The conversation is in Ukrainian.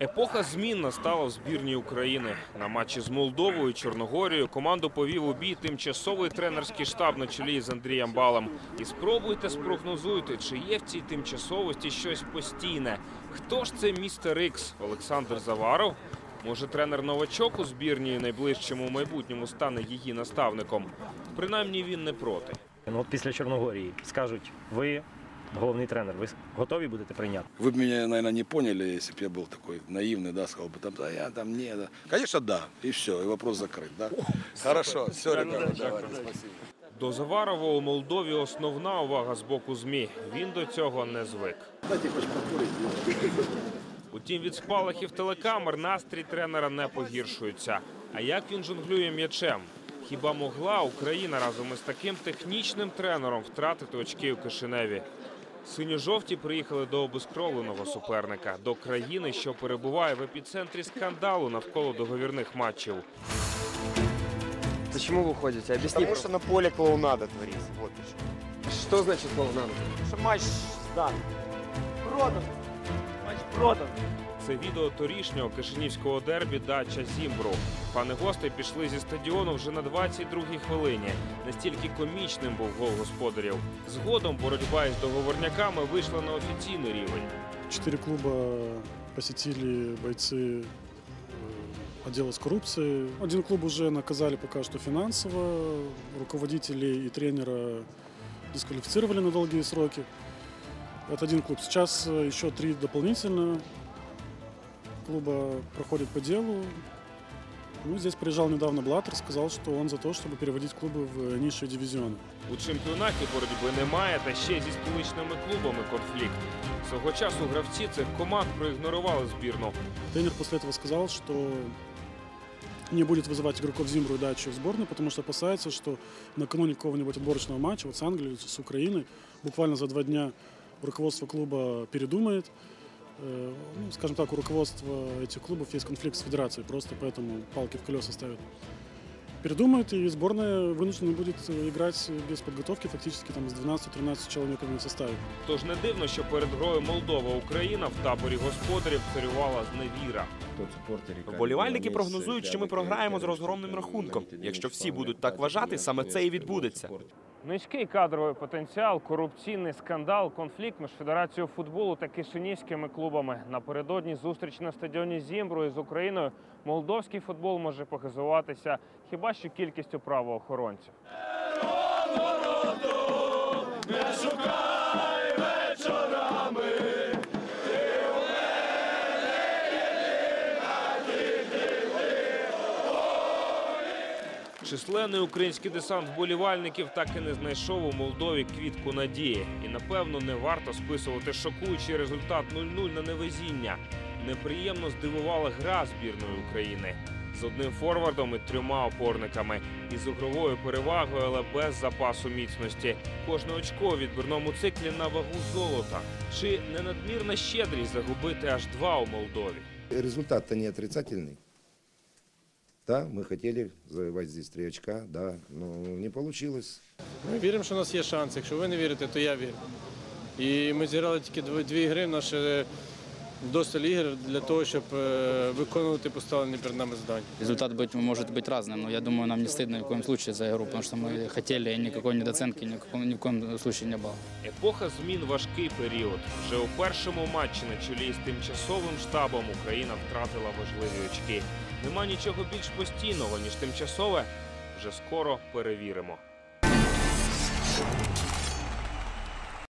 Епоха змін настала в збірній України. На матчі з Молдовою Чорногорією команду повів у бій тимчасовий тренерський штаб на чолі з Андрієм Балом. І спробуйте спрогнозуйте, чи є в цій тимчасовості щось постійне. Хто ж це містер Ікс? Олександр Заваров? Може, тренер новачок у збірній найближчому майбутньому стане її наставником? Принаймні він не проти. Ну, от після Чорногорії скажуть, ви головний тренер, ви готові будете прийняти? Вы бы меня, наверное, не поняли, если бы я был такой наивный, да, сказал бы, там, да, я там не, да. Конечно, да, и все, и вопрос закрыт, да. Хорошо, все, ребята, давайте, спасибо. До Заварова у Молдові основна увага з боку ЗМІ. Він до цього не звик. Утім, від спалахів телекамер настрій тренера не погіршується. А як він жонглює м'ячем? Хіба могла Україна разом із таким технічним тренером втратити очки у Кишиневі? Синьо-жовті приїхали до обескровленого суперника, до країни, що перебуває в епіцентрі скандалу навколо договірних матчів. Почему вы уходите? Объясни. Потому что на поле клоунада творится. Вот значить что. Значит клоунада? Что матч сдан. Продан Матч продан. Це відео торішнього кишинівського дербі дача Зімбру. Пани гости пішли зі стадіону вже на 22-й хвилині. Настільки комічним був гол господарів. Згодом боротьба із договорняками вийшла на офіційний рівень. Четыре клуба посетили бойцы э, отдела с коррупцией. Один клуб уже наказали пока что финансово. Руководителей и тренера дисквалифицировали на долгие сроки. Это один клуб. Сейчас э, еще три дополнительно клуба проходят по делу. Ну, здесь приезжал недавно Блаттер, сказал, что он за то, чтобы переводить клубы в низшие дивизионы. У чемпіонаті боротьби немає, та ще зі столичними клубами конфлікт. Свого часу гравці цих команд проігнорували збірну. Тренер после этого сказал, что не будет вызывать игроков Зимбру и Дачу в сборную, потому что опасается, что накануне какого-нибудь отборочного матча, вот с Англией, или с Украиной, буквально за два дня руководство клуба передумает. Э, Ну, скажем так, у руководства этих клубов есть конфликт с федерацией, просто поэтому палки в колеса ставят. Передумает, и сборная вынуждена будет э, играть без подготовки, фактически там с 12-13 человеками в составе. Тож не дивно, що перед грою Молдова-Україна в таборі господарів царювала зневіра. Вболівальники прогнозують, що ми програємо з розгромним рахунком. Якщо всі будуть так вважати, саме це і відбудеться. Низький кадровий потенціал, корупційний скандал, конфлікт між федерацією футболу та кишинівськими клубами. Напередодні зустріч на стадіоні Зімбру з Україною молдовський футбол може похизуватися хіба що кількістю правоохоронців. Численний український десант вболівальників так і не знайшов у Молдові квітку надії. І напевно не варто списувати шокуючий результат 0-0 на невезіння. Неприємно здивувала гра збірної України з одним форвардом і трьома опорниками, із ігровою перевагою, але без запасу міцності. Кожне очко у відбірному циклі на вагу золота. Чи не надмірна щедрість загубити аж два у Молдові? Результат-то не отрицательный. Да, мы хотели завоевать здесь три очка, да, но не получилось. Ми віримо, що у нас є шанс. Якщо ви не вірите, то я вірю. І ми зіграли тільки дві, дві гри, в нас ще досталь ігор для того, щоб е, виконувати поставлені перед нами завдання. Результат быть, может быть разным, но я думаю, нам не стыдно ни в коем случае за игру, потому что мы хотели, и никакой недооценки ни в каком, ни в коем случае не было. Епоха змін важкий період. Вже у першому матчі на чолі з тимчасовим штабом Україна втратила важливі очки. Нема нічого більш постійного ніж тимчасове. Вже скоро перевіримо.